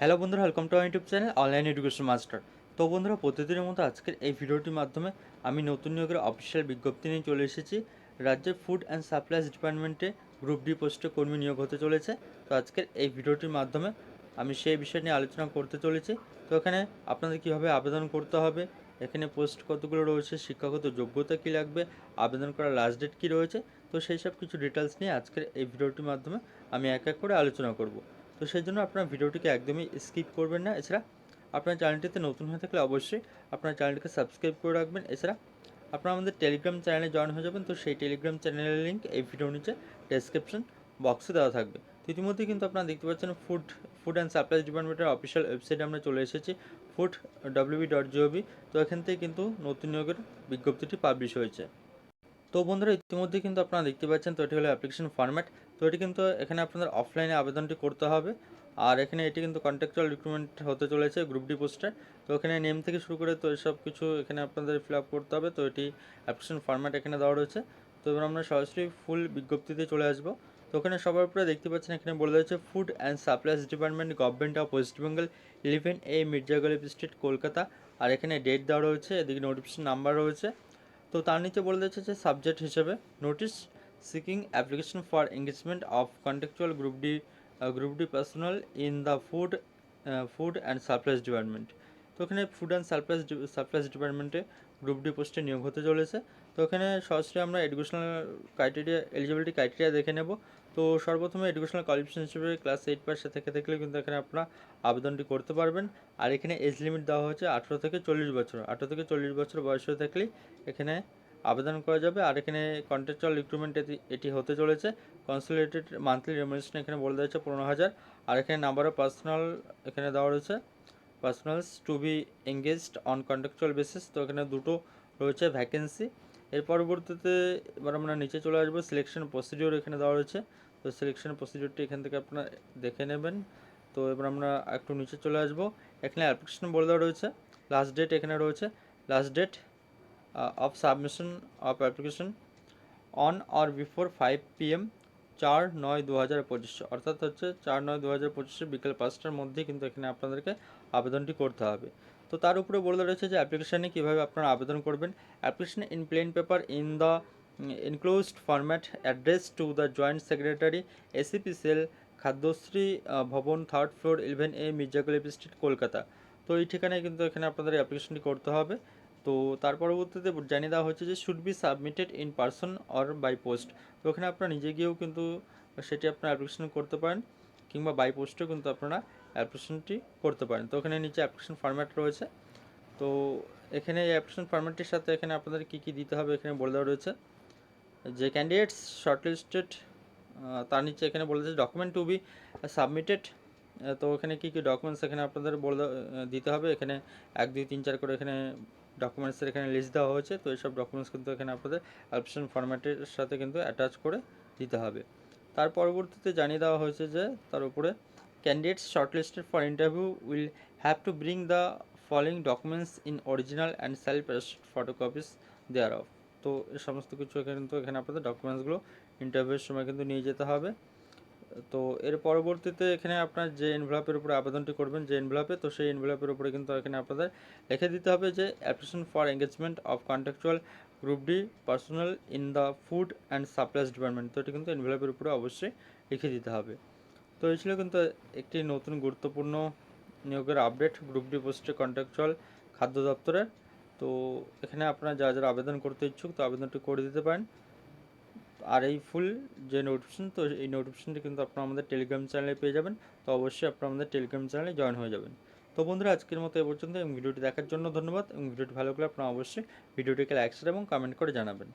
Hello বন্ধুরা welcome to YouTube channel online education master তো বন্ধুরা, প্রতিদিনের মতো আজকের এই ভিডিওটির মাধ্যমে আমি নতুন নিয়োগের অফিসিয়াল বিজ্ঞপ্তি নিয়ে চলে এসেছি। রাজ্যের ফুড অ্যান্ড সাপ্লাইজ ডিপার্টমেন্টে গ্রুপ ডি পোস্টে কর্মী নিয়োগ হতে চলেছে। তো আজকের এই ভিডিওটির মাধ্যমে আমি সেই বিষয় নিয়ে আলোচনা করতে চলেছি। তো এখানে আপনাদের কীভাবে আবেদন করতে হবে, এখানে পোস্ট কতগুলো রয়েছে, শিক্ষাগত যোগ্যতা কী লাগবে, আবেদন করার লাস্ট ডেট কী রয়েছে, তো সেই সব কিছু ডিটেলস নিয়ে আজকের এই ভিডিওটির মাধ্যমে আমি এক এক করে আলোচনা করব। তো সেই জন্য আপনার ভিডিওটিকে একদমই স্কিপ করবেন না। এছাড়া আপনার চ্যানেলটিতে নতুন হয়ে থাকলে অবশ্যই আপনার চ্যানেলটিকে সাবস্ক্রাইব করে রাখবেন। এছাড়া আপনারা আমাদের টেলিগ্রাম চ্যানেলে জয়েন হয়ে যাবেন। তো সেই টেলিগ্রাম চ্যানেলের লিঙ্ক এই ভিডিওর নিচে ডেসক্রিপশন বক্সে দেওয়া থাকবে। তো ইতিমধ্যে কিন্তু আপনারা দেখতে পাচ্ছেন ফুড ফুড অ্যান্ড সাপ্লাইজ ডিপার্টমেন্টের অফিসিয়াল ওয়েবসাইটে আমরা চলে এসেছি ফুড ডব্লিউবি ডট জিওবি তো এখান থেকে কিন্তু নতুন নিয়োগের বিজ্ঞপ্তিটি পাবলিশ হয়েছে। তো বন্ধুরা ইতিমধ্যে কিন্তু আপনারা দেখতে পাচ্ছেন তো এটি হলো অ্যাপ্লিকেশন ফরম্যাট তো এটি কিন্তু এখানে আপনাদের অফলাইনে আবেদনটি করতে হবে। আর এখানে এটি কিন্তু কন্ট্রাকচুয়াল রিক্রুটমেন্ট হতে চলেছে গ্রুপ ডি পোস্টার তো এখানে নেম থেকে শুরু করে তো এসব কিছু এখানে আপনাদের ফিল আপ করতে হবে। তো এটি অ্যাপ্লিকেশন ফরম্যাট এখানে দেওয়া রয়েছে। তো এবার আমরা সরাসরি ফুল বিজ্ঞপ্তিতে চলে আসব। তো ওখানে সবার উপরে দেখতে পাচ্ছেন, এখানে বলে রয়েছে food and supplies department government of West Bengal eleven A Mirza Ghalib street Kolkata আর এখানে ডেট দেওয়া রয়েছে, এদিকে নোটিফিকেশন নাম্বার রয়েছে। তো তার নিচে বলে দিচ্ছে যে সাবজেক্ট হিসেবে notice seeking application for engagement of contractual group D group D personnel in the food food and supplies department তো ওখানে ফুড অ্যান্ড সাপ্লাইজ সাপ্লাইজ ডিপার্টমেন্টে গ্রুপ ডি পোস্টে নিয়োগ হতে চলেছে। তো এখানে সরাসরি আমরা এডুকেশনাল ক্রাইটেরিয়া এলিজিবিলিটি ক্রাইটেরিয়া দেখে নেব। তো সর্বপ্রথমে এডুকেশনাল কোয়ালিফিকেশন হিসেবে ক্লাস এইট পাসে থেকে থাকলে কিন্তু এখানে আপনারা আবেদনটি করতে পারবেন। আর এখানে এজ লিমিট দেওয়া হয়েছে আঠেরো থেকে চল্লিশ বছর। আঠেরো থেকে চল্লিশ বছর বয়স হয়ে থাকলেই এখানে আবেদন করা যাবে। আর এখানে কন্ট্রাকচুয়াল রিক্রুটমেন্ট এটি হতে চলেছে। কনসুলেটেড মান্থলি রেমুনেশন এখানে বলে দিয়েছে পনেরো হাজার। আর এখানে নাম্বার অফ পার্সোনাল এখানে দেওয়া রয়েছে personnels to be engaged on contractual basis তো এখানে দুটো রয়েছে ভ্যাকেন্সি এর পরবর্তীতে এবার আমরা নিচে চলে আসব সিলেকশন প্রসিডিওর এখানে দেওয়া রয়েছে। তো সিলেকশন প্রসিডিওরটি এখান থেকে আপনারা দেখে নেবেন। তো এবার আমরা একটু নিচে চলে আসব। এখানে অ্যাপ্লিকেশন বলে দেওয়া রয়েছে। লাস্ট ডেট এখানে রয়েছে। Last date of submission of application on or before five PM চার নয় দু হাজার পঁচিশ। অর্থাৎ হচ্ছে চার নয় দু হাজার পঁচিশে বিকেল পাঁচটার মধ্যেই কিন্তু এখানে আপনাদেরকে আবেদনটি করতে হবে। তো তার উপরে বলে রয়েছে যে অ্যাপ্লিকেশানে কীভাবে আপনারা আবেদন করবেন। Application in plane paper in the enclosed format address to the joint secretary ACP sell Khadyashri ভবন third floor eleven A Mirza Ghalib street Kolkata তো এই ঠিকানায় কিন্তু এখানে আপনাদের অ্যাপ্লিকেশনটি করতে হবে। তো তার পরবর্তীতে জানিয়ে দেওয়া হচ্ছে যে should be submitted in person or by post তো ওখানে আপনারা নিজে গিয়েও কিন্তু সেটি আপনারা অ্যাপ্লিকেশন করতে পারেন, কিংবা বাই পোস্টেও কিন্তু আপনারা অ্যাপ্লিকেশনটি করতে পারেন। তো ওখানে নিচে অ্যাপ্লিকেশন ফরম্যাট রয়েছে। তো এখানে এই অ্যাপ্লিকেশন ফরম্যাটটির সাথে এখানে আপনাদের কী কী দিতে হবে এখানে বলে দেওয়া রয়েছে। যে ক্যান্ডিডেটস শর্টলিস্টেড তার নিচে এখানে বলে দিয়েছে ডকুমেন্ট টু বি সাবমিটেড তো এখানে কী কী ডকুমেন্টস এখানে আপনাদের বলে দিতে হবে। এখানে এক, দুই, তিন, চার করে এখানে ডকুমেন্টসের এখানে লিস্ট দেওয়া হয়েছে, তো এইসব ডকুমেন্টস কিন্তু এখানে আপনাদের অ্যাপ্লিকেশন ফরম্যাটের সাথে কিন্তু অ্যাটাচ করে দিতে হবে। তার পরবর্তীতে জানিয়ে দেওয়া হয়েছে যে, তার উপরে candidates shortlisted for interview will have to bring the following documents in original and self photocopies there of তো এই সমস্ত কিছু কিন্তু এখানে আপনাদের ডকুমেন্টসগুলো ইন্টারভিউয়ের সময় কিন্তু নিয়ে যেতে হবে। তো এর পরবর্তীতে এখানে আপনার যে এনভেলপের উপরে আবেদনটি করবেন, যে এনভেলপে তো সেই এনভেলপের উপরে কিন্তু এখানে আপনাদের লিখে দিতে হবে যে application for engagement of contractual group D personnel in the food and supplies department তো এটি কিন্তু এনভেলপের উপরে অবশ্যই লিখে দিতে হবে। তো এই ছিল কিন্তু একটি নতুন গুরুত্বপূর্ণ নিয়োগের আপডেট গ্রুপ ডি পোস্টে কন্ট্রাকচুয়াল খাদ্য দপ্তরের। তো এখানে আপনারা যারা যারা আবেদন করতে ইচ্ছুক, তো আবেদনটি করে দিতে পারেন। আর এই ফুল যে নোটিফিকেশন তো এই নোটিফিকেশনটা কিন্তু আপনারা আমাদের টেলিগ্রাম চ্যানেলে পেয়ে যাবেন। তো অবশ্যই আপনারা আমাদের টেলিগ্রাম চ্যানেলে জয়েন হয়ে যাবেন। তো বন্ধুরা, আজকের মতো এ পর্যন্ত এবং ভিডিওটি দেখার জন্য ধন্যবাদ। এবং ভিডিওটি ভালো লাগলে আপনারা অবশ্যই ভিডিওটিকে লাইক শেয়ার এবং কমেন্ট করে জানাবেন।